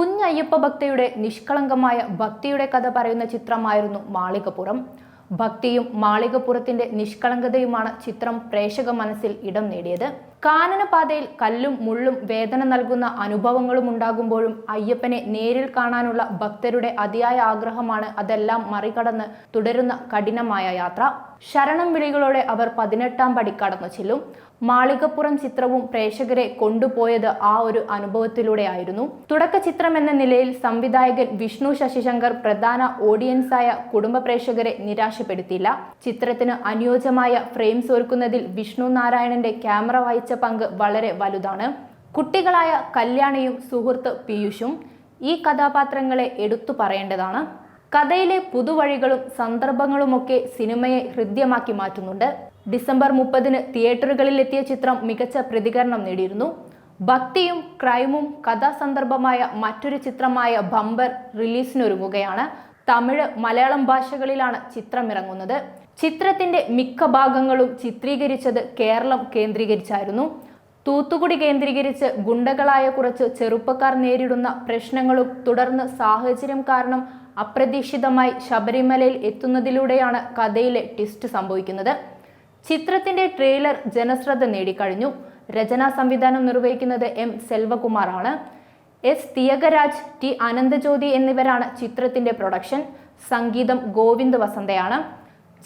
കുഞ്ഞയ്യപ്പ ഭക്തയുടെ നിഷ്കളങ്കമായ ഭക്തിയുടെ കഥ പറയുന്ന ചിത്രമായിരുന്നു മാളികപ്പുറം. ഭക്തിയും മാളികപ്പുറത്തിന്റെ നിഷ്കളങ്കതയുമാണ് ചിത്രം പ്രേക്ഷക മനസ്സിൽ ഇടം നേടിയത്. കാനനപാതയിൽ കല്ലും മുള്ളും വേദന നൽകുന്ന അനുഭവങ്ങളും ഉണ്ടാകുമ്പോഴും അയ്യപ്പനെ നേരിൽ കാണാനുള്ള ഭക്തരുടെ അതിയായ ആഗ്രഹമാണ് അതെല്ലാം മറികടന്ന് തുടരുന്ന കഠിനമായ യാത്ര. ശരണം വിളികളോടെ അവർ പതിനെട്ടാം പടി കടന്നു ചെല്ലും. മാളികപ്പുറം ചിത്രവും പ്രേക്ഷകരെ കൊണ്ടുപോയത് ആ ഒരു അനുഭവത്തിലൂടെയായിരുന്നു. തുടക്ക ചിത്രം എന്ന നിലയിൽ സംവിധായകൻ വിഷ്ണു ശശിശങ്കർ പ്രധാന ഓഡിയൻസായ കുടുംബ പ്രേക്ഷകരെ നിരാശപ്പെടുത്തിയില്ല. ചിത്രത്തിന് അനുയോജ്യമായ ഫ്രെയിംസ് ഒരുക്കുന്നതിൽ വിഷ്ണു നാരായണന്റെ ക്യാമറ വായിച്ച പങ്ക് വളരെ വലുതാണ്. കുട്ടികളായ കല്യാണിയും സുഹൃത്ത് പീയുഷും ഈ കഥാപാത്രങ്ങളെ എടുത്തു പറയേണ്ടതാണ്. കഥയിലെ പുതുവഴികളും സന്ദർഭങ്ങളുമൊക്കെ സിനിമയെ ഹൃദ്യമാക്കി മാറ്റുന്നുണ്ട്. ഡിസംബർ മുപ്പതിന് തിയേറ്ററുകളിലെത്തിയ ചിത്രം മികച്ച പ്രതികരണം നേടിയിരുന്നു. ഭക്തിയും ക്രൈമും കഥാസന്ദർഭമായ മറ്റൊരു ചിത്രമായ ബമ്പർ റിലീസിനൊരുങ്ങുകയാണ്. തമിഴ് മലയാളം ഭാഷകളിലാണ് ചിത്രമിറങ്ങുന്നത്. ചിത്രത്തിന്റെ മിക്ക ഭാഗങ്ങളും ചിത്രീകരിച്ചത് കേരളം കേന്ദ്രീകരിച്ചായിരുന്നു. തൂത്തുകുടി കേന്ദ്രീകരിച്ച് ഗുണ്ടകളായ കുറച്ച് ചെറുപ്പക്കാർ നേരിടുന്ന പ്രശ്നങ്ങളും തുടർന്ന് സാഹചര്യം കാരണം അപ്രതീക്ഷിതമായി ശബരിമലയിൽ എത്തുന്നതിലൂടെയാണ് കഥയിലെ ട്വിസ്റ്റ് സംഭവിക്കുന്നത്. ചിത്രത്തിന്റെ ട്രെയിലർ ജനശ്രദ്ധ നേടിക്കഴിഞ്ഞു. രചനാ സംവിധാനം നിർവഹിക്കുന്നത് എം. സെൽവകുമാറാണ്. എസ്. തിയകരാജ് ടി. അനന്തജ്യോതി എന്നിവരാണ് ചിത്രത്തിന്റെ പ്രൊഡക്ഷൻ. സംഗീതം ഗോവിന്ദ് വസന്തയാണ്.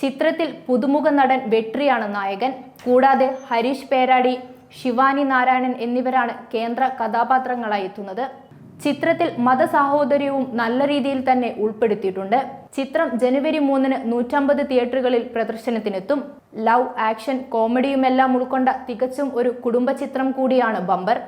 ചിത്രത്തിൽ പുതുമുഖ നടൻ വെട്രിയാണ് നായകൻ. കൂടാതെ ഹരീഷ് പേരാടി ശിവാനി നാരായണൻ എന്നിവരാണ് കേന്ദ്ര കഥാപാത്രങ്ങളായി എത്തുന്നത്. ചിത്രത്തിൽ മതസാഹോദര്യവും നല്ല രീതിയിൽ തന്നെ ഉൾപ്പെടുത്തിയിട്ടുണ്ട്. ചിത്രം ജനുവരി മൂന്നിന് നൂറ്റമ്പത് തിയേറ്ററുകളിൽ പ്രദർശനത്തിനെത്തും. ലവ് ആക്ഷൻ കോമഡിയുമെല്ലാം ഉൾക്കൊണ്ട തികച്ചും ഒരു കുടുംബ ചിത്രം കൂടിയാണ് ബമ്പർ.